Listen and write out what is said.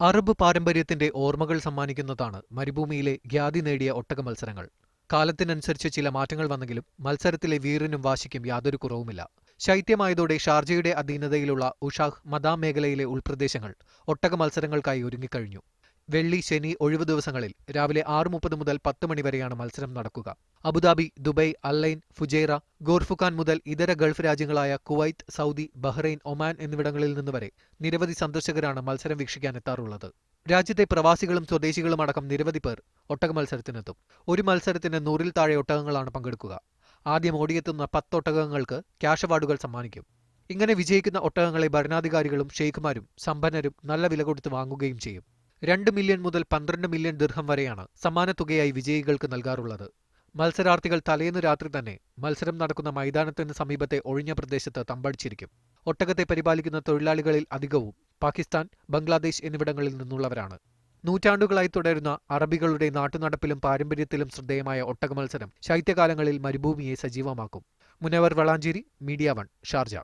Arab പാരമ്പര്യത്തിന്റെ ഓർമ്മകൾ സമ്മാനിക്കുന്നതാണ് മരുഭൂമിയിലെ ഖ്യാതി നേടിയ ഒട്ടക മത്സരങ്ങൾ. കാലത്തിനനുസരിച്ച് ചില മാറ്റങ്ങൾ വന്നെങ്കിലും മത്സരത്തിലെ വീറിനും വാശിക്കും യാതൊരു കുറവുമില്ല. ശൈത്യമായതോടെ ഷാർജയുടെ അധീനതയിലുള്ള ഉഷാഹ് മദാം മേഖലയിലെ ഉൾപ്രദേശങ്ങൾ ഒട്ടക മത്സരങ്ങൾക്കായി ഒരുങ്ങിക്കഴിഞ്ഞു. വെള്ളി ശനി ഒഴിവു ദിവസങ്ങളിൽ രാവിലെ ആറ് മുപ്പത് മുതൽ പത്ത് മണി വരെയാണ് മത്സരം നടക്കുക. Abu Dhabi Dubai Al Ain Fujairah Khor Fakkan മുതൽ ഇതര ഗൾഫ് രാജ്യങ്ങളായ കുവൈത്ത് സൗദി ബഹ്റൈൻ ഒമാൻ എന്നിവിടങ്ങളിൽ നിന്ന് വരെ നിരവധി സന്ദർശകരാണ് മത്സരം വീക്ഷിക്കാൻ എത്താറുള്ളത്. രാജ്യത്തെ പ്രവാസികളും സ്വദേശികളും അടക്കം നിരവധി പേർ ഒട്ടക മത്സരത്തിനെത്തും. ഒരു മത്സരത്തിന് നൂറിൽ താഴെ ഒട്ടകങ്ങളാണ് പങ്കെടുക്കുക. ആദ്യം ഓടിയെത്തുന്ന പത്ത് ഒട്ടകങ്ങൾക്ക് ക്യാഷ് അവാർഡുകൾ സമ്മാനിക്കും. ഇങ്ങനെ വിജയിക്കുന്ന ഒട്ടകങ്ങളെ ഭരണാധികാരികളും ഷെയ്ഖുമാരും സമ്പന്നരും നല്ല വില കൊടുത്ത് വാങ്ങുകയും ചെയ്യും. രണ്ട് മില്യൺ മുതൽ പന്ത്രണ്ട് മില്യൺ ദീർഘം വരെയാണ് സമാന തുകയായി വിജയികൾക്ക് നൽകാറുള്ളത്. മത്സരാർത്ഥികൾ തലേന്ന് രാത്രി തന്നെ മത്സരം നടക്കുന്ന മൈതാനത്തിന് സമീപത്തെ ഒഴിഞ്ഞ പ്രദേശത്ത് തമ്പടിച്ചിരിക്കും. ഒട്ടകത്തെ പരിപാലിക്കുന്ന തൊഴിലാളികളിൽ അധികവും പാകിസ്ഥാൻ ബംഗ്ലാദേശ് എന്നിവിടങ്ങളിൽ നിന്നുള്ളവരാണ്. നൂറ്റാണ്ടുകളായി തുടരുന്ന അറബികളുടെ നാട്ടുനടപ്പിലും പാരമ്പര്യത്തിലും ശ്രദ്ധേയമായ ഒട്ടക മത്സരം ശൈത്യകാലങ്ങളിൽ മരുഭൂമിയെ സജീവമാക്കും. Munavar Valanchery media one Sharjah.